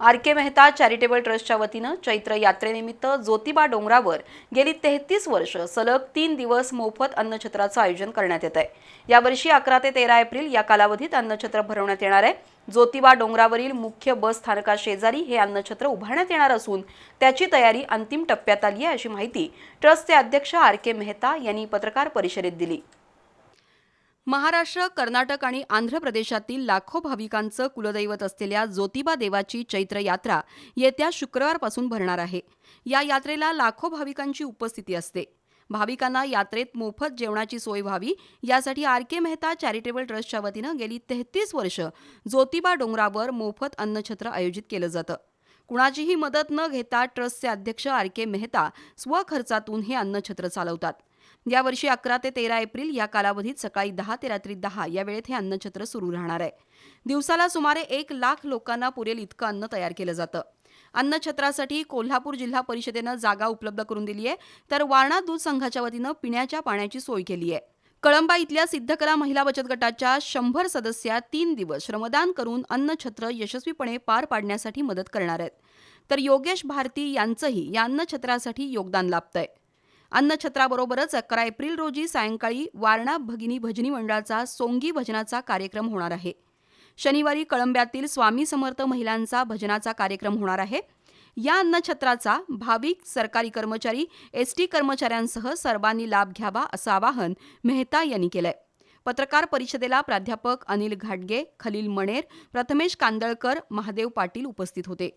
R के Mehta charitable ट्रस्टच्या वतीनं चैत्र यात्रेनिमित्त ज्योतिबा डोंगरावर गेली तेहतीस वर्ष सलग तीन दिवस मोफत अन्नछत्राचं आयोजन करण्यात येत आहे. यावर्षी अकरा ते तेरा एप्रिल या कालावधीत अन्नछत्र भरवण्यात येणार आहे. ज्योतिबा डोंगरावरील मुख्य बस स्थानका शेजारी हे अन्नछत्र उभारण्यात येणार असून त्याची तयारी अंतिम टप्प्यात आली आहे अशी माहिती ट्रस्टचे अध्यक्ष आर के मेहता यांनी पत्रकार परिषदेत दिली. महाराष्ट्र कर्नाटक आणि आंध्र प्रदेशातील लाखो भाविकांचं कुलदैवत असलेल्या ज्योतिबा देवाची चैत्र यात्रा येत्या शुक्रवारपासून भरणार आहे. या यात्रेला लाखो भाविकांची उपस्थिती असते. भाविकांना यात्रेत मोफत जेवणाची सोय व्हावी यासाठी आर के मेहता चॅरिटेबल ट्रस्टच्या वतीनं गेली तेहतीस वर्ष ज्योतिबा डोंगरावर मोफत अन्नछत्र आयोजित केलं जातं. कुणाचीही मदत न घेता ट्रस्टचे अध्यक्ष आर के मेहता स्वखर्चातून हे अन्नछत्र चालवतात. यावर्षी अकरा ते तेरा एप्रिल या कालावधीत सकाळी दहा ते रात्री दहा या वेळेत हे अन्नछत्र सुरू राहणार आहे. दिवसाला सुमारे एक लाख लोकांना पुरेल इतकं अन्न तयार केलं जातं. अन्नछत्रासाठी कोल्हापूर जिल्हा परिषदेनं जागा उपलब्ध करून दिली आहे. तर वारणा दूध संघाच्या वतीनं पिण्याच्या पाण्याची सोय केली आहे. कळंबा इथल्या सिद्धकला महिला बचत गटाच्या शंभर सदस्या तीन दिवस श्रमदान करून अन्नछत्र यशस्वीपणे पार पाडण्यासाठी मदत करणार आहेत. तर योगेश भारती यांचंही या अन्नछत्रासाठी योगदान लाभतंय. अन्नछत्राबरोबरच अकरा एप्रिल रोजी सायंकाळी वारणा भगिनी भजनी मंडळाचा सोंगी भजनाचा कार्यक्रम होणार आहे. शनिवारी कळंब्यातील स्वामी समर्थ महिलांचा भजनाचा कार्यक्रम होणार आहे. या अन्नछत्राचा भाविक सरकारी कर्मचारी एस टी कर्मचाऱ्यांसह सर्वांनी लाभ घ्यावा असं आवाहन मेहता यांनी केलंय. पत्रकार परिषदेला प्राध्यापक अनिल घाटगे खलील मणेर प्रथमेश कांदळकर महादेव पाटील उपस्थित होते.